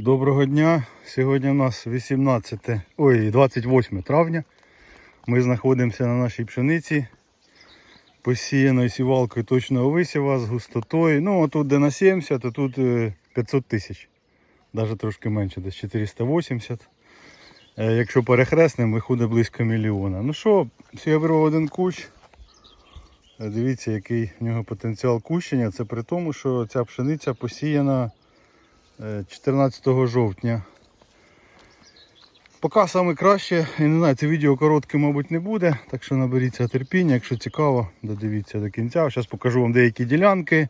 Доброго дня. Сьогодні у нас 18, ой, 28 травня. Ми знаходимося на нашій пшениці. Посіяною сівалкою точного висіва з густотою. Ну, отут де на 70, а тут е, 500 тисяч. Навіть трошки менше, десь 480. Е, Якщо перехресним, виходить близько мільйона. Ну що, я беру один кущ. Дивіться, який в нього потенціал кущення. Це при тому, що ця пшениця посіяна 14 жовтня. Поки саме краще, я не знаю, це відео коротке, мабуть, не буде, так що наберіться терпіння, якщо цікаво, додивіться до кінця. Зараз покажу вам деякі ділянки.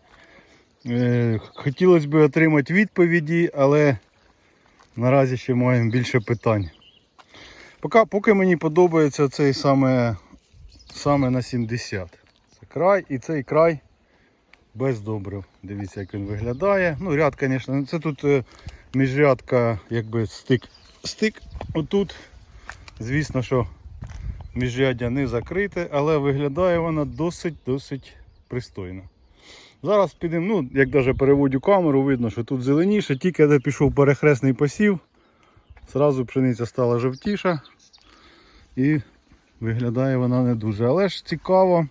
Е, Хотілося б отримати відповіді, але наразі ще маємо більше питань. Поки, поки мені подобається цей саме, саме на 70. Це край і цей край без добрив. Дивіться, як він виглядає. Ну, ряд, звісно, це тут е, міжрядка, якби стик. Стик отут. Звісно, що міжряддя не закрите, але виглядає вона досить-досить пристойно. Зараз підемо, ну, як навіть переводю камеру, видно, що тут зеленіше, тільки де пішов перехресний посів, зразу пшениця стала жовтіша і виглядає вона не дуже. Але ж цікаво,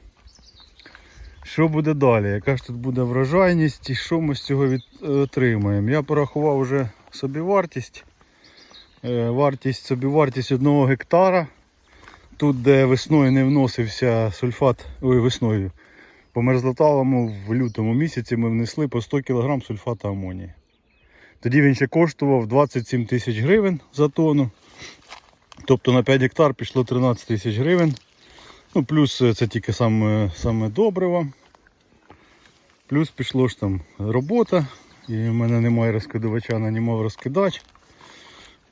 що буде далі, яка ж тут буде врожайність і що ми з цього від... отримаємо. Я порахував вже собівартість. Е, Вартість, собівартість одного гектара. Тут, де весною не вносився сульфат, ой, весною. По мерзлоталому в лютому місяці ми внесли по 100 кг сульфату амонії. Тоді він ще коштував 27 тисяч гривень за тонну. Тобто на 5 гектар пішло 13 тисяч гривень. Ну, плюс е, це тільки саме, саме добриво. Плюс пішло ж там робота. І в мене немає розкидувача, нанімав розкидач.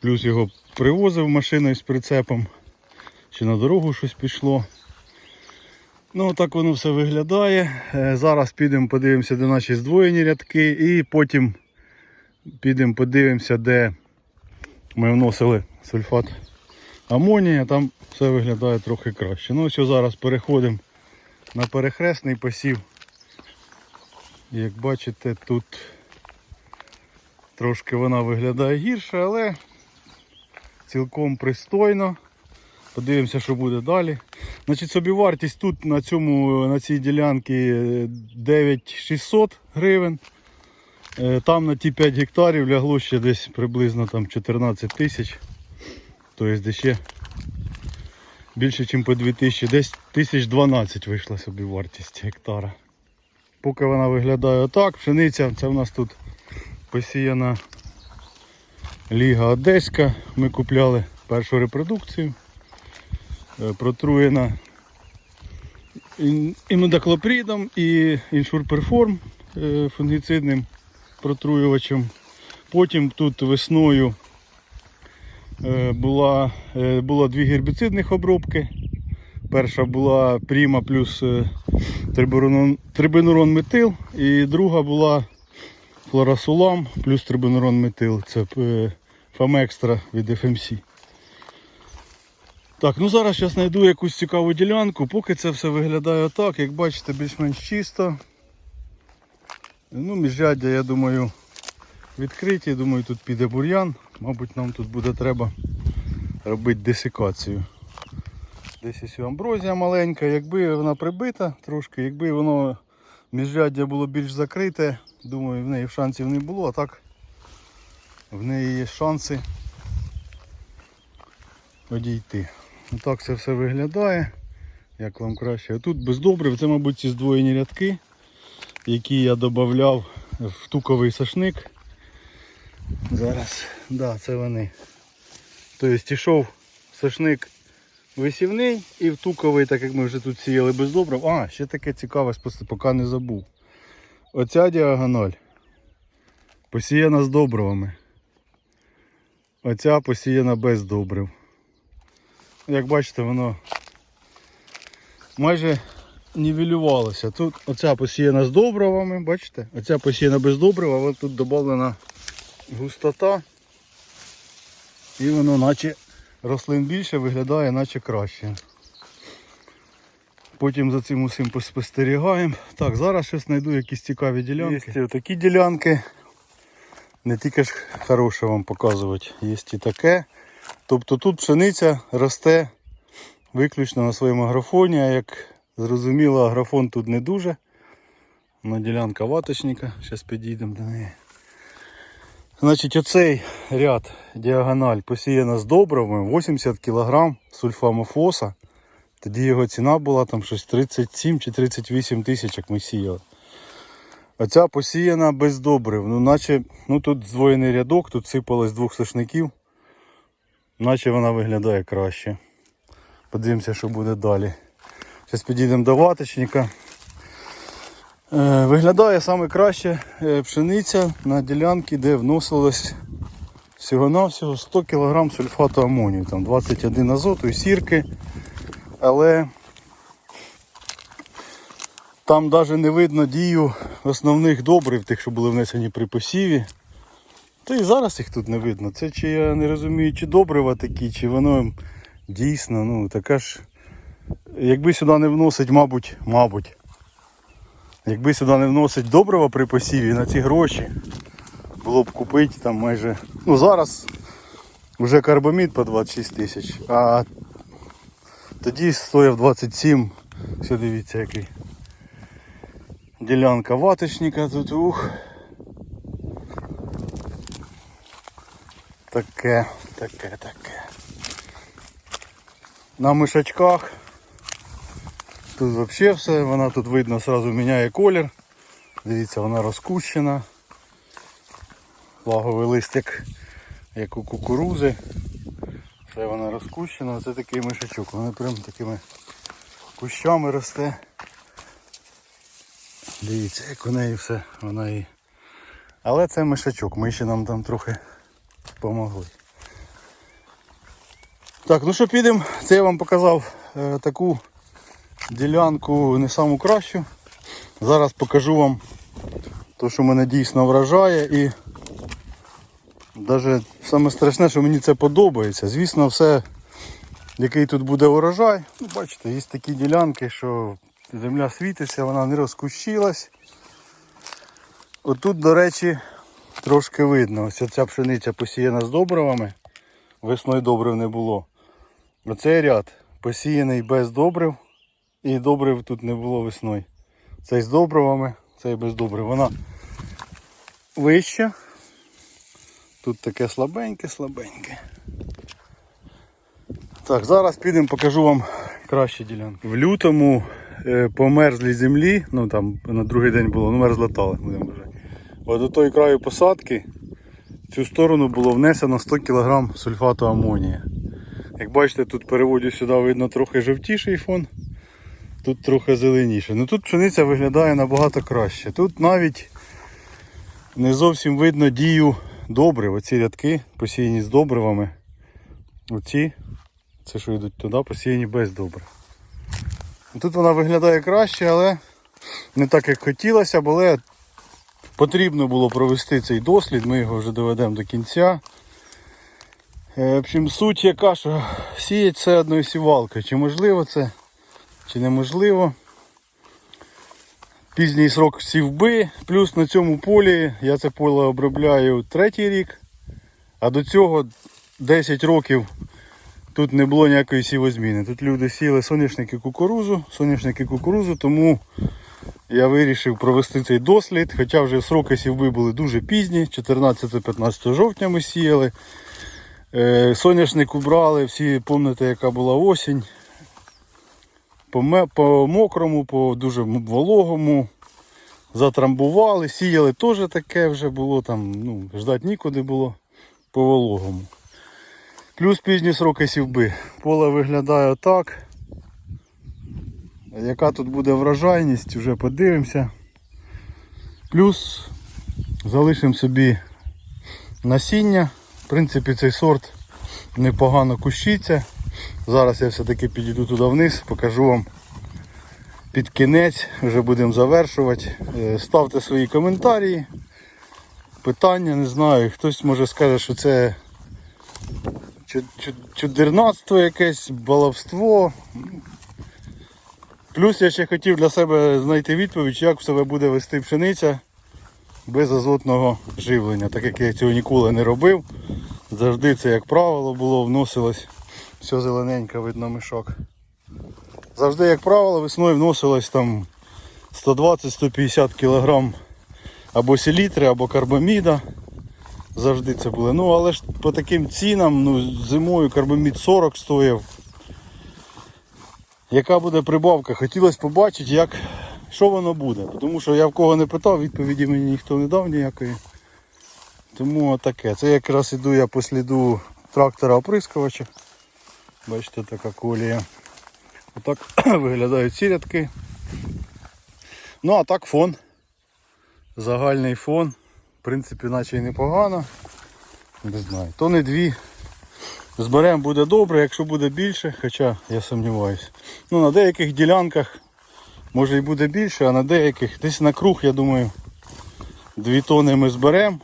Плюс його привозив машиною з прицепом. Чи на дорогу щось пішло. Ну, так воно все виглядає. Е, Зараз підемо подивимося, де наші здвоєні рядки, і потім підемо подивимося, де ми вносили сульфат амонія. Там все виглядає трохи краще. Ну, ось зараз переходимо на перехресний посів. Як бачите, тут трошки вона виглядає гірше, але цілком пристойно. Подивимося, що буде далі. Значить, собівартість тут на цьому, на цій ділянці 9600 гривень. Е, Там на ті 5 гектарів лягло ще десь приблизно там 14 тисяч. Тобто ще більше, ніж по 2000, десь 1012 вийшла собівартість гектара. Поки вона виглядає отак, пшениця, це в нас тут посіяна Ліга Одеська. Ми купляли першу репродукцію. Е, Протруєна імудаклопридом і іншурперформ е, фунгіцидним протруювачем. Потім тут весною була, е, було дві гербіцидних обробки. Перша була Пріма плюс е, трибунурон метил, і друга була флорасулам плюс трибунурон метил. Це е, Фамекстра від FMC. Так, ну зараз я знайду якусь цікаву ділянку, поки це все виглядає так, як бачите, більш-менш чисто. Ну, міжряддя, я думаю, відкриті, думаю, тут піде бур'ян. Мабуть, нам тут буде треба робити десикацію. Десь ось амброзія маленька, якби вона прибита трошки, якби воно міжряддя було більш закрите, думаю, в неї шансів не було, а так в неї є шанси одійти. Отак це все виглядає. Як вам краще. А тут без добрив, це, мабуть, ці здвоєні рядки, які я додавав в туковий сашник. Зараз, да, це вони. Тобто йшов сашник висівний і в туковий, так як ми вже тут сіяли без добрив. А, ще таке цікаве, поки не забув. Оця діагональ посіяна з добривами. Оця посіяна без добрив. Як бачите, воно майже нівелювалося. Тут оця посіяна з добривами, бачите? Оця посіяна без добрива, але тут додана густота. І воно наче рослин більше виглядає, наче краще. Потім за цим усім поспостерігаємо. Так, зараз щось знайду якісь цікаві ділянки. Є такі ділянки. Не тільки ж хороше вам показувати, є і таке. Тобто тут пшениця росте виключно на своєму агрофоні, а як зрозуміло, агрофон тут не дуже. На ділянка ваточника, зараз підійдемо до неї. Значить, оцей ряд діагональ посіяна з добривами 80 кг сульфамофоса. Тоді його ціна була там щось 37 чи 38 тисяч, як ми сіяли. Оця посіяна без добрив. Ну, наче ну, тут здвоєний рядок, тут сипалось двох сошників. Наче вона виглядає краще. Подивимося, що буде далі. Зараз підійдемо до ваточника. Е, виглядає саме краще е, пшениця на ділянці, де вносилось всього-навсього 100 кг сульфату амонію, там 21 азоту і сірки. Але там навіть не видно дію основних добрив, тих, що були внесені при посіві. Та і зараз їх тут не видно. Це чи я не розумію, чи добрива такі, чи воно дійсно, ну така ж. Якби сюди не вносить, мабуть, мабуть. Якби сюди не вносить добрива при посіві на ці гроші, було б купити там майже. Ну зараз вже карбамід по 26 тисяч, а тоді стояв 27. Все дивіться який. Ділянка ваточника тут ух. Таке, таке, таке. На мишачках. Тут взагалі все, вона тут видно сразу міняє колір. Дивіться, вона розкущена. Лаговий листик, як у кукурузи. Все вона розкущена, це такий мишачок. Вона прям такими кущами росте. Дивіться, як у неї все, вона і. Але це мишачок, ми ще нам там трохи допомогли. Так, ну що підемо, це я вам показав е, таку ділянку не саму кращу. Зараз покажу вам те, що мене дійсно вражає і навіть саме страшне, що мені це подобається. Звісно, все, який тут буде урожай. Ну, бачите, є такі ділянки, що земля світиться, вона не розкущилась. Отут, до речі, трошки видно. Ось ця пшениця посіяна з добривами. Весною добрив не було. Оцей ряд посіяний без добрив. І добрив тут не було весною. Цей з добривами, цей без добрив. Вона вища. Тут таке слабеньке, слабеньке. Так, зараз підемо покажу вам кращі ділянки. В лютому е, по мерзлій землі, ну там на другий день було, ну мерзла тали, будемо вважати. От до той краю посадки в цю сторону було внесено 100 кг сульфату амонія. Як бачите, тут переводю сюди видно трохи жовтіший фон, тут трохи зеленіше. Ну тут пшениця виглядає набагато краще. Тут навіть не зовсім видно дію добрив. Оці рядки посіяні з добривами. Оці, це що йдуть туди, посіяні без добрив. Тут вона виглядає краще, але не так як хотілося, але потрібно було провести цей дослід, ми його вже доведемо до кінця. Е, В общем, суть яка, що сіять це одною сівалкою. Чи можливо це, чи неможливо. Пізній срок сівби, плюс на цьому полі я це поле обробляю третій рік, а до цього 10 років тут не було ніякої сівозміни. Тут люди сіли соняшники кукурузу, соняшники кукурузу, тому я вирішив провести цей дослід, хоча вже сроки сівби були дуже пізні, 14-15 жовтня ми сіяли. Е, Соняшник убрали, всі пам'ятаєте, яка була осінь. По, по мокрому, по дуже вологому. Затрамбували, сіяли теж таке вже було, там, ну, ждати нікуди було по вологому. Плюс пізні сроки сівби. Поле виглядає отак. Яка тут буде врожайність, вже подивимося. Плюс залишимо собі насіння. В принципі, цей сорт непогано кущиться. Зараз я все-таки підійду туди вниз, покажу вам під кінець, вже будемо завершувати. Е, Ставте свої коментарі, питання, не знаю. Хтось може скаже, що це чу- чу- чудернацтво якесь, баловство. Плюс я ще хотів для себе знайти відповідь, як в себе буде вести пшениця без азотного живлення, так як я цього ніколи не робив. Завжди це, як правило, було, вносилось все зелененько, видно мішок. Завжди, як правило, весною вносилось там 120-150 кг або селітри, або карбаміда. Завжди це було. Ну, але ж по таким цінам, ну, зимою карбамід 40 стоїв. Яка буде прибавка? Хотілося побачити, як, що воно буде. Тому що я в кого не питав, відповіді мені ніхто не дав ніякої. Тому таке. Це якраз іду я по сліду трактора оприскувача. Бачите, така колія. Отак виглядають ці рядки. Ну а так фон. Загальний фон. В принципі, наче й непогано. Не знаю. То не дві. Зберемо буде добре, якщо буде більше, хоча я сумніваюся. Ну, на деяких ділянках може і буде більше, а на деяких десь на круг, я думаю, 2 тони ми зберемо.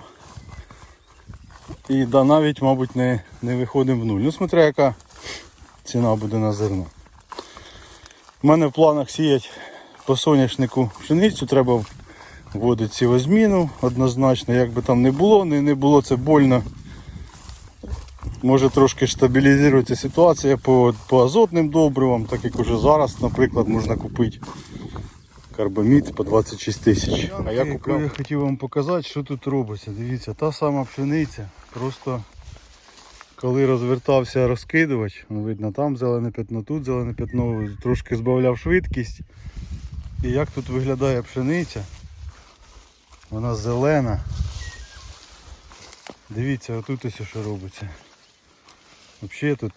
І да, навіть, мабуть, не, не виходимо в нуль. Ну, смотря яка ціна буде на зерно. У мене в планах сіяти по соняшнику пшеницю, треба вводити сівозміну однозначно, як би там не було, не, не було це больно. Може трошки стабілізується ситуація по, по азотним добривам, так як уже зараз, наприклад, можна купити карбамід по 26 тисяч. А я купляв. Я хотів вам показати, що тут робиться. Дивіться, та сама пшениця. Просто коли розвертався розкидувач, ну, видно, там зелене пятно, тут зелене пятно, трошки збавляв швидкість. І як тут виглядає пшениця? Вона зелена. Дивіться, отут ось що робиться. Взагалі тут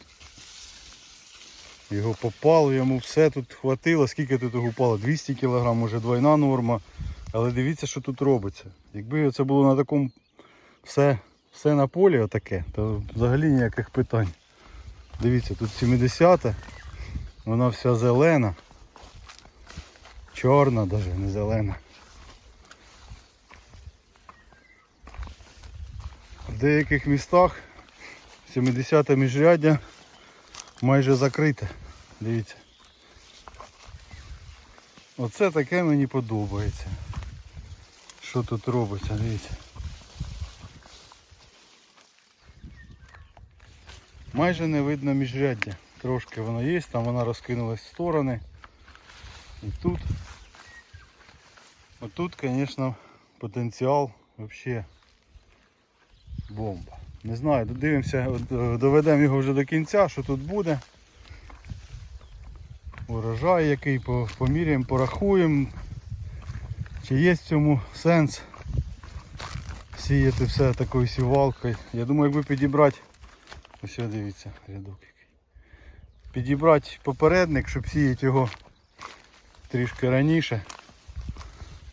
його попало, йому все тут хватило. Скільки тут упало? 200 кг, може двойна норма. Але дивіться, що тут робиться. Якби це було на такому все, все на полі отаке, то взагалі ніяких питань. Дивіться, тут 70-та, вона вся зелена. Чорна навіть, не зелена. В деяких містах 70 міжряддя майже закрите. Дивіться. Оце таке мені подобається. Що тут робиться, дивіться. Майже не видно міжряддя. Трошки воно є, там вона розкинулась в сторони. І тут. Отут, звісно, потенціал взагалі бомба. Не знаю, додивимося, е, доведемо його вже до кінця, що тут буде. Урожай який, поміряємо, порахуємо. Чи є в цьому сенс сіяти все такою сівалкою. Я думаю, якби підібрати, ось дивіться, рядок який. Підібрати попередник, щоб сіяти його трішки раніше.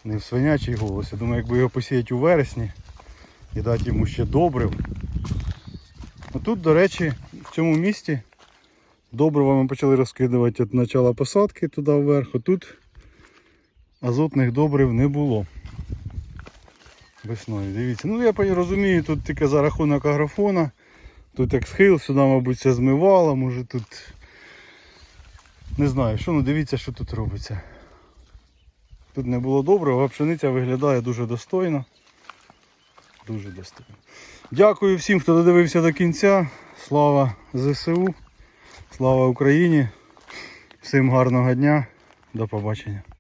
Не в свинячий голос. Я думаю, якби його посіяти у вересні і дати йому ще добрив. Тут, до речі, в цьому місці добрива ми почали розкидувати від початку посадки туди вверх. Тут азотних добрив не було. Весною, дивіться. Ну я розумію, тут тільки за рахунок агрофона. Тут як схил, сюди, мабуть, все змивало, може тут. Не знаю, що, ну дивіться, що тут робиться. Тут не було доброго, а пшениця виглядає дуже достойно. Дуже достойно. Дякую всім, хто додивився до кінця. Слава ЗСУ, слава Україні. Всім гарного дня. До побачення.